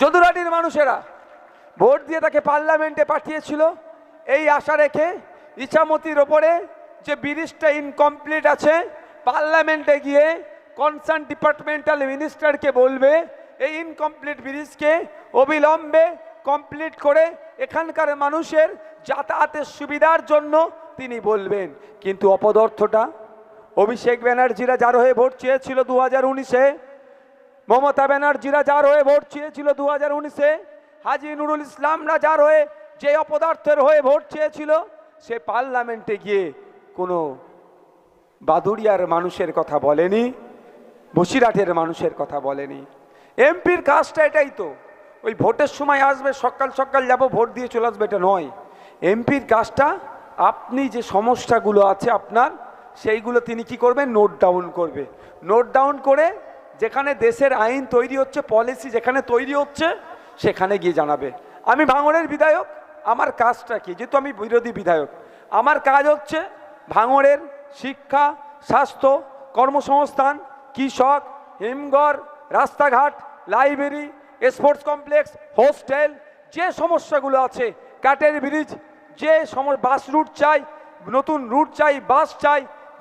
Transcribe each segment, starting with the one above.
যদুরাটির মানুষেরা ভোট দিয়ে তাকে পার্লামেন্টে পাঠিয়েছিল। এই আশা রেখে ইছামতির ওপরে যে ব্রিজটা ইনকমপ্লিট আছে, পার্লামেন্টে গিয়ে কনসার্ন ডিপার্টমেন্টাল মিনিস্টারকে বলবে, এই ইনকমপ্লিট ব্রিজকে অবিলম্বে কমপ্লিট করে এখানকার মানুষের যাতায়াতের সুবিধার জন্য তিনি বলবেন। কিন্তু অপদার্থটা, অভিষেক ব্যানার্জিরা যার হয়ে ভোট চেয়েছিল দু হাজার উনিশে মমতা ব্যানার্জিরা যার হয়ে ভোট চেয়েছিল দু হাজার উনিশে, হাজি নুরুল ইসলামরা যার হয়ে যে অপদার্থের হয়ে ভোট চেয়েছিল, সে পার্লামেন্টে গিয়ে কোনো বাদুড়িয়ার মানুষের কথা বলেনি, বসিরহাটের মানুষের কথা বলেনি। এমপির কাজটা এটাই তো, ওই ভোটের সময় আসবে, সকাল সকাল যাব, ভোট দিয়ে চলে আসবে এটা নয়। এমপির কাজটা, আপনি যে সমস্যাগুলো আছে আপনার, সেইগুলো তিনি কি করবেন? নোট ডাউন করবে। নোট ডাউন করে যেখানে দেশের আইন তৈরি হচ্ছে পলিসি যেখানে তৈরি হচ্ছে, সেখানে গিয়ে জানাবে। আমি ভাঙড়ের বিধায়ক, আমার কাজটা কি? যেহেতু আমি বিরোধী বিধায়ক, আমার কাজ হচ্ছে ভাঙড়ের শিক্ষা, স্বাস্থ্য, কর্মসংস্থান, কৃষক, হিমঘর, রাস্তাঘাট, লাইব্রেরি, স্পোর্টস কমপ্লেক্স, হোস্টেল, যে সমস্যাগুলো আছে কাটের ব্রিজ, যে সম বাস রুট চাই, নতুন রুট চাই, বাস চাই,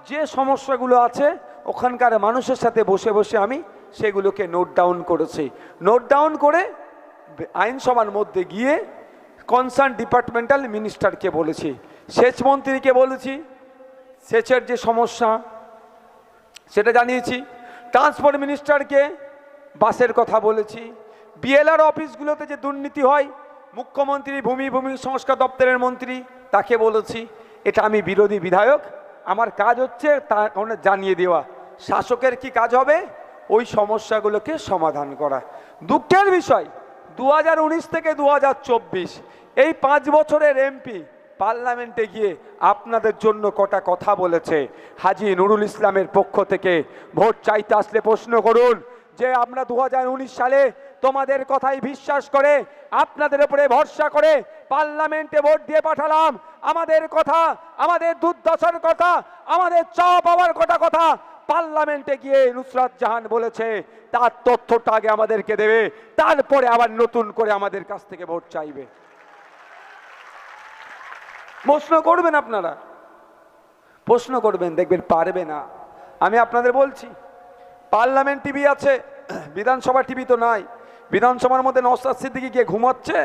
যে সমস্যাগুলো আছে, ওখানকার মানুষের সাথে বসে বসে আমি সেগুলোকে নোট ডাউন করেছে। নোট ডাউন করে আইনসভার মধ্যে গিয়ে কনসার্ন ডিপার্টমেন্টাল মিনিস্টারকে বলেছি। সেচ মন্ত্রীকে বলেছি, সেচের যে সমস্যা, সেটা জানিয়েছি। ট্রান্সপোর্ট মিনিস্টারকে বাসের কথা বলেছি। বিএলআর অফিসগুলোতে যে দুর্নীতি হয়, মুখ্যমন্ত্রী, ভূমি ভূমি সংস্কার দপ্তরের মন্ত্রী, তাকে বলেছি, এটা আমি বিরোধী বিধায়ক, আমার কাজ হচ্ছে তা জানিয়ে দেওয়া। শাসকের কি কাজ হবে? ওই সমস্যাগুলোকে সমাধান করা। দুঃখের বিষয় দু হাজার উনিশ থেকে দু হাজার চব্বিশ, এই পাঁচ বছরের এমপি পার্লামেন্টে গিয়ে আপনাদের জন্য কটা কথা বলেছে। হাজি নুরুল ইসলামের পক্ষ থেকে ভোট চাইতে আসলে প্রশ্ন করুন যে আমরা দু হাজার উনিশ সালে তোমাদের কথাই বিশ্বাস করে, আপনাদের উপরে ভরসা করে পার্লামেন্টে ভোট দিয়ে পাঠালাম। আমাদের কথা, আমাদের দুর্দশার কথা, আমাদের চাওয়া পাওয়ার কটা কথা পার্লামেন্টে গিয়ে নুসরাত জাহান বলেছে, তার তথ্যটা আগে আমাদেরকে দেবে, তারপরে আবার নতুন করে আমাদের কাছ থেকে ভোট চাইবে। প্রশ্ন করবেন আপনারা? প্রশ্ন করবেন, দেখবেন পারবে না। আমি আপনাদের বলছি, পার্লামেন্ট টিভি আছে, বিধানসভা টিভি তো নাই। বিধানসভার মধ্যে নওসাদ সিদ্দিকি গিয়ে ঘুমাচ্ছে,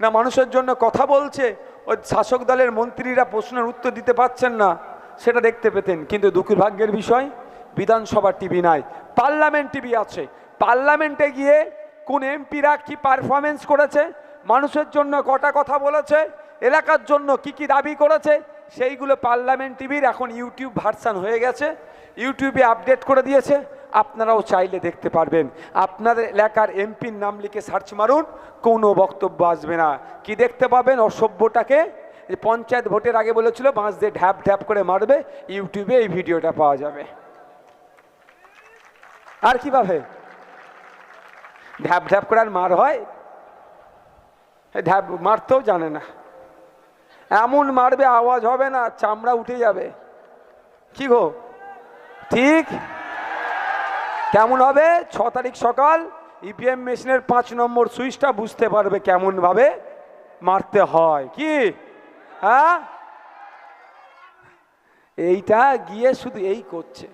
না মানুষের জন্য কথা বলছে, ওই শাসক দলের মন্ত্রীরা প্রশ্নের উত্তর দিতে পারছেন না, সেটা দেখতে পেতেন। কিন্তু দুর্ভাগ্যের বিষয় বিধানসভা টিভি নাই, পার্লামেন্ট টিভি আছে। পার্লামেন্টে গিয়ে কোন এমপিরা কি পারফরমেন্স করেছে, মানুষের জন্য কটা কথা বলেছে, এলাকার জন্য কি কি দাবি করেছে, সেইগুলো পার্লামেন্ট টিভির এখন ইউটিউব ভার্সান হয়ে গেছে, ইউটিউবে আপডেট করে দিয়েছে। আপনারাও চাইলে দেখতে পারবেন। আপনাদের এলাকার এমপির নাম লিখে সার্চ মারুন, কোনো বক্তব্য আসবে না। কি দেখতে পাবেন অসভ্যটাকে? পঞ্চায়েত ভোটের আগে বলেছিল, বাঁশ দিয়ে ঢ্যাপ ঢ্যাপ করে মারবে, ইউটিউবে এই ভিডিওটা পাওয়া যাবে। আর কীভাবে? ঢ্যাপ ঢ্যাপ করে আর মার হয়? ঢ্যাপ মারতেও জানে না। এমন মারবে, আওয়াজ হবে না, চামড়া উঠে যাবে। কি গো? ঠিক? কেমন হবে? ছ তারিখ সকাল ইপিএম মেশিনের পাঁচ নম্বর সুইচটা বুঝতে পারবে কেমনভাবে মারতে হয়। কি? হ্যাঁ? এইটা গিয়ে শুধু এই করছে।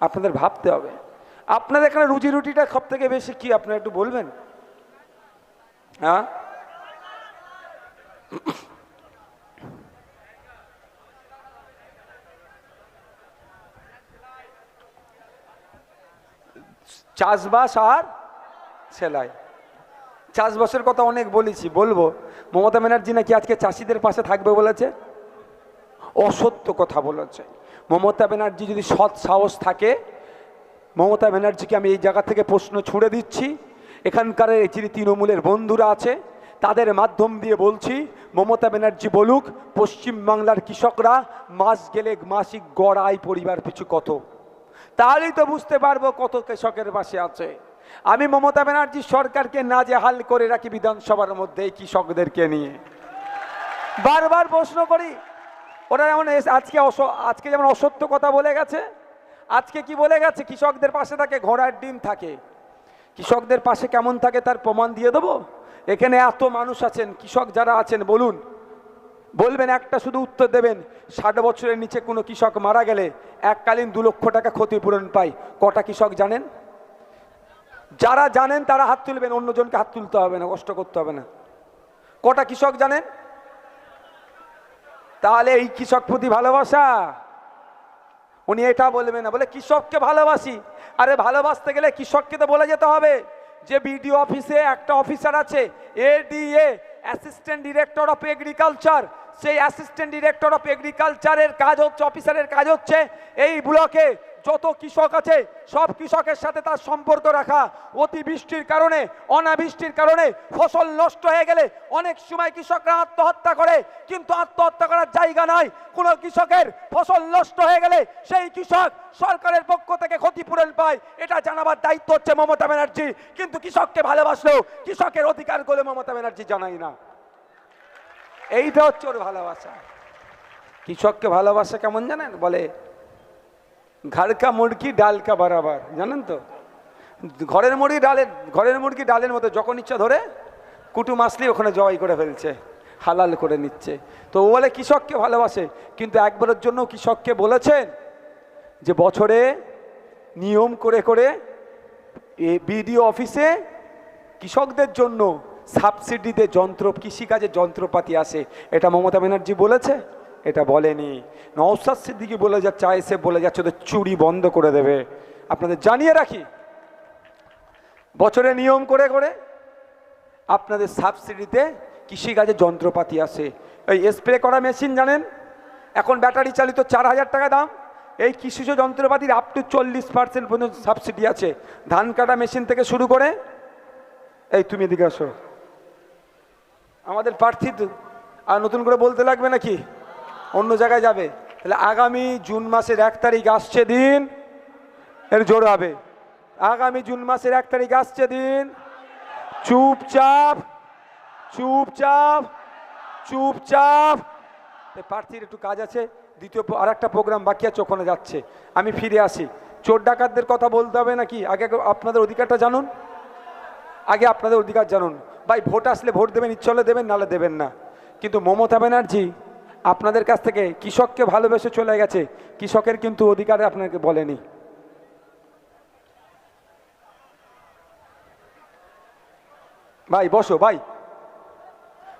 আপনাদের ভাবতে হবে। আপনাদের এখানে রুজি রুটিটা সব থেকে বেশি কি? আপনারা একটু বলবেন? হ্যাঁ? চাষবাস আর সেলাই। চাষবাসের কথা অনেক বলেছি, বলব। মমতা ব্যানার্জি নাকি আজকে চাষিদের পাশে থাকবে বলেছে? অসত্য কথা বলেছে। মমতা ব্যানার্জি যদি সৎ সাহস থাকে মমতা ব্যানার্জিকে আমি এই জায়গা থেকে প্রশ্ন ছুঁড়ে দিচ্ছি। এখানকার যিনি তৃণমূলের বন্ধুরা আছে, তাদের মাধ্যম দিয়ে বলছি, মমতা ব্যানার্জি বলুক পশ্চিমবাংলার কৃষকরা মাস গেলে মাসিক গড় আয় পরিবার পিছু কত। তাহলেই তো বুঝতে পারব কত কৃষকের পাশে আছে। আমি মমতা ব্যানার্জি সরকারকে নাজেহাল করে রাখি বিধানসভার মধ্যে এই কৃষকদেরকে নিয়ে। বারবার প্রশ্ন করি ওরা যেমন এস- আজকে অস- আজকে যেমন অসত্য কথা বলে গেছে আজকে কি বলে গেছে? কৃষকদের পাশে থাকে, ঘোড়ার ডিম থাকে। কৃষকদের পাশে কেমন থাকে তার প্রমাণ দিয়ে দেবো? এখানে এত মানুষ আছেন, কৃষক যারা আছেন, বলুন। বলবেন, একটা শুধু উত্তর দেবেন, ষাট বছরের নিচে কোনো কৃষক মারা গেলে এককালীন দু লক্ষ টাকা ক্ষতিপূরণ পায়। কটা কৃষক জানেন? যারা জানেন, তারা হাত তুলবেন, অন্যজনকে হাত তুলতে হবে না, কষ্ট করতে হবে না। কটা কৃষক জানেন? তাহলে এই কৃষক প্রতি ভালোবাসা। উনি এটা বলবে না, বলে, কৃষককে ভালোবাসি। আরে, ভালোবাসতে গেলে কৃষককে তো বলে যেতে হবে। যে বিডিও অফিসে একটা অফিসার আছে ADA assistant director of agriculture সেই অ্যাসিস্ট্যান্ট ডিরেক্টর অফ এগ্রিকালচারের কাজ হচ্ছে অফিসারের কাজ হচ্ছে, এই ব্লকে যত কৃষক আছে, সব কৃষকের সাথে তার সম্পর্ক রাখা। অতিবৃষ্টির কারণে, অনাবৃষ্টির কারণে ফসল নষ্ট হয়ে গেলে অনেক সময় কৃষকরা আত্মহত্যা করে, কিন্তু আত্মহত্যা করার জায়গা নাই। কোনো কৃষকের ফসল নষ্ট হয়ে গেলে সেই কৃষক সরকারের পক্ষ থেকে ক্ষতিপূরণ পায়, এটা জানাবার দায়িত্ব হচ্ছে মমতা ব্যানার্জি। কিন্তু কৃষককে ভালোবাসলেও কৃষকের অধিকার করে মমতা ব্যানার্জি জানাই না। এইটা হচ্ছে ওর ভালোবাসা। কৃষককে ভালোবাসা কেমন জানেন? বলে ঘরকা মুরগি ডালকা বরাবর। জানেন তো? ঘরের মুরগি ডালের, ঘরের মুরগি ডালের মতো যখন ইচ্ছা ধরে কুটুম আসলেই ওখানে জবাই করে ফেলছে, হালাল করে নিচ্ছে। তো ও বলে, কৃষককে ভালোবাসে, কিন্তু একবারের জন্য কৃষককে বলেছেন যে বছরে নিয়ম করে করে এ বিডিও অফিসে কৃষকদের জন্য সাবসিডিতে যন্ত্র কৃষিকাজের যন্ত্রপাতি আসে। এটা মমতা ব্যানার্জি বলেছে। এটা বলেনি। নওসাদ সিদ্দিকি বলে যাচ্ছে আইসে বলে যাচ্ছে, ওদের চুরি বন্ধ করে দেবে। আপনাদের জানিয়ে রাখি, বছরে নিয়ম করে করে আপনাদের সাবসিডিতে কৃষিকাজের যন্ত্রপাতি আসে। এই স্প্রে করা মেশিন, জানেন? এখন ব্যাটারি চালিত চার হাজার টাকা দাম। এই কৃষিজ যন্ত্রপাতির আপ টু চল্লিশ পার্সেন্ট পর্যন্ত সাবসিডি আছে। ধান কাটা মেশিন থেকে শুরু করে, এই তুমি এদিকে আসো। আমাদের প্রার্থী আর নতুন করে বলতে লাগবে নাকি? অন্য জায়গায় যাবে। তাহলে আগামী জুন মাসের এক তারিখ আসছে দিন, এর জোর হবে। আগামী জুন মাসের এক তারিখ আসছে দিন। চুপচাপ চুপচাপ চুপচাপ। প্রার্থীর একটু কাজ আছে, দ্বিতীয় আর একটা প্রোগ্রাম বাকি আছে, ওখানে যাচ্ছে। আমি ফিরে আসি। চোর ডাকাতদের কথা বলতে হবে নাকি? আগে আপনাদের অধিকারটা জানুন। আগে আপনাদের অধিকার জানুন। ভাই, ভোট আসলে ভোট দেবেন, ইচ্ছে হলে দেবেন, নাহলে দেবেন না। কিন্তু মমতা ব্যানার্জি আপনাদের কাছ থেকে কৃষককে ভালোবেসে চলে গেছে। কৃষকের কিন্তু অধিকার আপনাকে বলেনি। ভাই, বসো ভাই।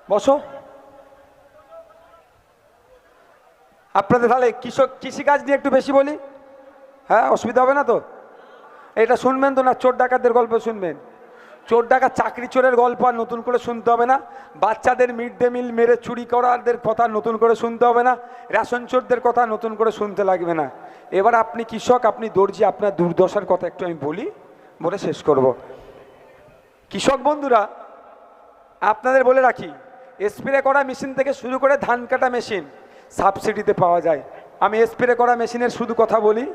বসো। আপনাদের তাহলে কৃষক কৃষিকাজ নিয়ে একটু বেশি বলি? হ্যাঁ অসুবিধা হবে না তো? এটা শুনবেন তো না? চোর ডাকাতদের গল্প শুনবেন। চোর ডাকাত চাকরি চোরের গল্প আর নতুন করে শুনতে হবে না। বাচ্চাদের মিড ডে মিল মেরে চুরি করারদের কথা নতুন করে শুনতে হবে না। রেশন চোরদের কথা নতুন করে শুনতে লাগবে না। এবার আপনি কৃষক, আপনি দর্জি, আপনার দুর্দশার কথা একটু আমি বলি, বলে শেষ করব। কৃষক বন্ধুরা, আপনাদের বলে রাখি স্প্রে করা মেশিন থেকে শুরু করে ধান কাটা মেশিন সাবসিডিতে পাওয়া যায়। আমি স্প্রে করা মেশিনের শুধু কথা বলি।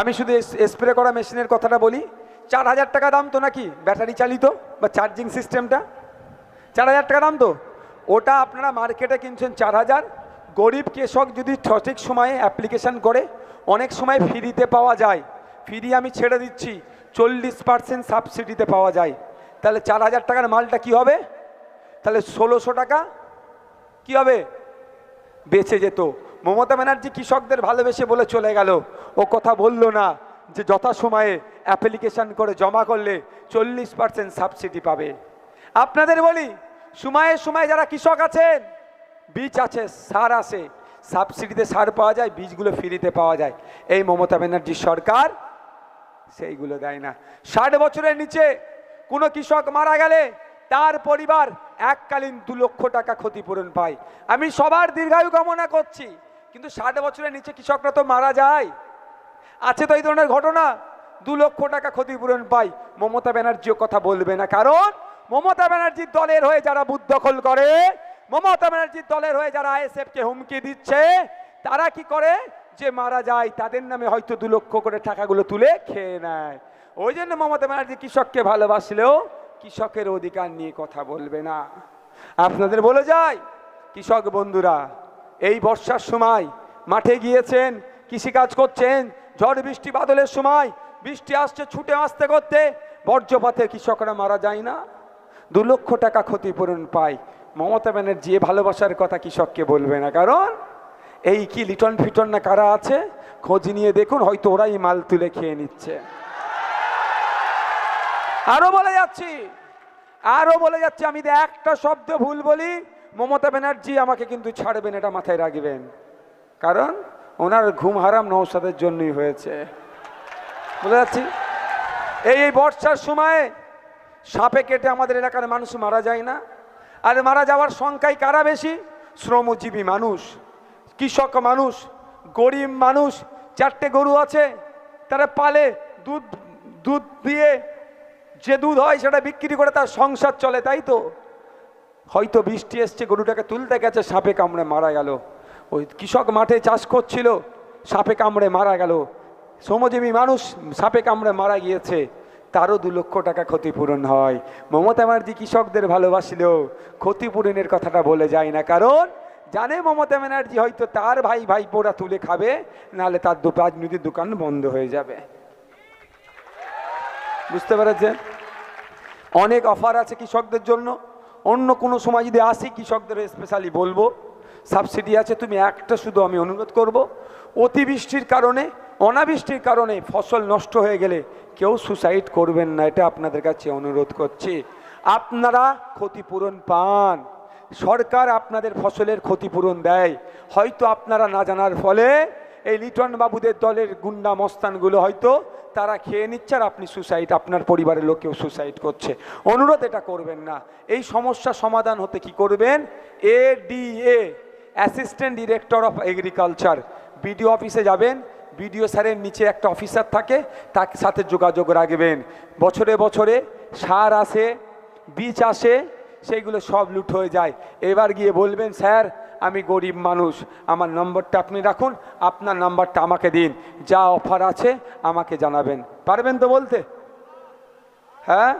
আমি শুধু স্প্রে করা মেশিনের কথাটা বলি। চার হাজার টাকা দাম তো নাকি ব্যাটারি চালিত বা চার্জিং সিস্টেমটা চার হাজার টাকা দাম তো? ওটা আপনারা মার্কেটে কিনছেন চার হাজার। গরিব কৃষক যদি সঠিক সময়ে অ্যাপ্লিকেশান করে, অনেক সময় ফ্রিতে পাওয়া যায়। ফ্রি আমি ছেড়ে দিচ্ছি, চল্লিশ পার্সেন্ট সাবসিডিতে পাওয়া যায়। তাহলে চার হাজার টাকার মালটা কি হবে? তাহলে ষোলোশো টাকা কি হবে? বেঁচে যেত। মমতা ব্যানার্জি কৃষকদের ভালোবেসে বলে চলে গেল ও কথা বলল না যে যথাসময়ে অ্যাপ্লিকেশন করে জমা করলে চল্লিশ পার্সেন্ট সাবসিডি পাবে। আপনাদের বলি, সময়ে সময়ে যারা কৃষক আছেন, বীজ আছে, সার আছে সাবসিডিতে সার পাওয়া যায়, বীজগুলো ফ্রিতে পাওয়া যায়। এই মমতা ব্যানার্জির সরকার সেইগুলো দেয় না। ষাট বছরের নিচে কোনো কৃষক মারা গেলে তার পরিবার এককালীন দু লক্ষ টাকা ক্ষতিপূরণ পায়। আমি সবার দীর্ঘায়ু কামনা করছি, কিন্তু ষাট বছরের নিচে কৃষকরা তো মারা যায়। আছে তো এই ধরনের ঘটনা? দু লক্ষ টাকা ক্ষতিপূরণ পাই। মমতা ব্যানার্জিও কথা বলবে না। কারণ মমতা ব্যানার্জির দলের হয়ে যারা বুথ দখল করে, মমতা ব্যানার্জির দলের হয়ে যারা আইএসএফ কে হুমকি দিচ্ছে, তারা কি করে? যে মারা যায়, তাদের নামে হয়তো দু লক্ষ করে টাকাগুলো তুলে খেয়ে নেয়। ওই জন্য মমতা ব্যানার্জি কৃষককে ভালোবাসলেও কৃষকের অধিকার নিয়ে কথা বলবে না। আপনাদের বলে যায় কৃষক বন্ধুরা, এই বর্ষার সময় মাঠে গিয়েছেন, কৃষিকাজ করছেন ঝড় বৃষ্টি বাদলের সময় বৃষ্টি আসছে, ছুটে আসতে করতে। বর্জ্যপাতে কৃষকরা মারা যায় না। দু লক্ষ টাকা ক্ষতিপূরণ পায়। মমতা ব্যানার্জি ভালোবাসার কথা কৃষককে বলবে না। কারণ এই কি লিটন ফিটন না কারা আছে? খোঁজ নিয়ে দেখুন, হয়তো ওরাই মাল তুলে খেয়ে নিচ্ছে। আরও বলে যাচ্ছি, আরও বলে যাচ্ছি, আমি একটা শব্দ ভুল বলি, মমতা ব্যানার্জি আমাকে কিন্তু ছাড়বেন, এটা মাথায় রাখবেন। কারণ ওনার ঘুম হারাম নৌসাদের জন্যই হয়েছে। বলে যাচ্ছি এই এই বর্ষার সময়ে সাপে কেটে আমাদের এলাকার মানুষ মারা যায় না। আর মারা যাওয়ার সংখ্যায় কারা বেশি? শ্রমজীবী মানুষ, কৃষক মানুষ, গরিব মানুষ, চারটে গরু আছে, তারা পালে দুধ দুধ দিয়ে যে দুধ হয় সেটা বিক্রি করে তার সংসার চলে, তাই তো? হয়তো বৃষ্টি এসছে, গরুটাকে তুলতে গেছে, সাপে কামড়ে মারা গেল। ওই কৃষক মাঠে চাষ করছিল, সাপে কামড়ে মারা গেল। শ্রমজীবী মানুষ সাপে কামড়ে মারা গিয়েছে, তারও দু লক্ষ টাকা ক্ষতিপূরণ হয়। মমতা ব্যানার্জি কৃষকদের ভালোবাসলেও ক্ষতিপূরণের কথাটা বলে যায় না, কারণ জানে মমতা ব্যানার্জি হয়তো তার ভাই ভাই পোড়া তুলে খাবে, নাহলে তার রাজনীতির দোকান বন্ধ হয়ে যাবে। বুঝতে পেরেছেন? অনেক অফার আছে কৃষকদের জন্য। অন্য কোনো সময় যদি আসি, কৃষকদের স্পেশালি বলব। সাবসিডি আছে, তুমি একটা শুধু আমি অনুরোধ করব। অতিবৃষ্টির কারণে, অনাবৃষ্টির কারণে ফসল নষ্ট হয়ে গেলে কেউ সুসাইড করবেন না, এটা আপনাদের কাছে অনুরোধ করছি। আপনারা ক্ষতিপূরণ পান। সরকার আপনাদের ফসলের ক্ষতিপূরণ দেয়। হয়তো আপনারা না জানার ফলে এই লিটন বাবুদের দলের গুন্ডা মস্তানগুলো হয়তো তারা খেয়ে নিচ্ছে আর আপনি সুসাইড, আপনার পরিবারের লোকেও সুসাইড করছে। অনুরোধ এটা করবেন না। এই সমস্যা সমাধান হতে কি করবেন? এ ADA assistant director of agriculture BDO অফিসে যাবেন বিডিও স্যারের নিচে একটা অফিসার থাকে, তার সাথে যোগাযোগ রাখবেন। বছরে বছরে সার আসে, বীজ আসে, সেইগুলো সব লুট হয়ে যায়। এবার গিয়ে বলবেন, স্যার, আমি গরিব মানুষ, আমার নম্বরটা আপনি রাখুন, আপনার নাম্বারটা আমাকে দিন। যা অফার আছে, আমাকে জানাবেন। পারবেন তো বলতে? হ্যাঁ?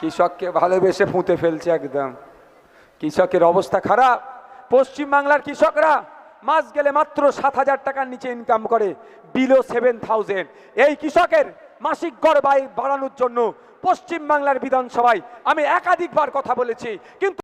কৃষককে ভালোবেসে ফুঁতে ফেলছে একদম। কৃষকের অবস্থা খারাপ। পশ্চিমবাংলার কৃষকরা মাস গেলে মাত্র সাত হাজার টাকার নিচে ইনকাম করে বিলো সেভেন থাউজেন্ড এই কৃষকের মাসিক গড় বাড়ানোর জন্য পশ্চিমবাংলার বিধানসভায় আমি একাধিকবার কথা বলেছি, কিন্তু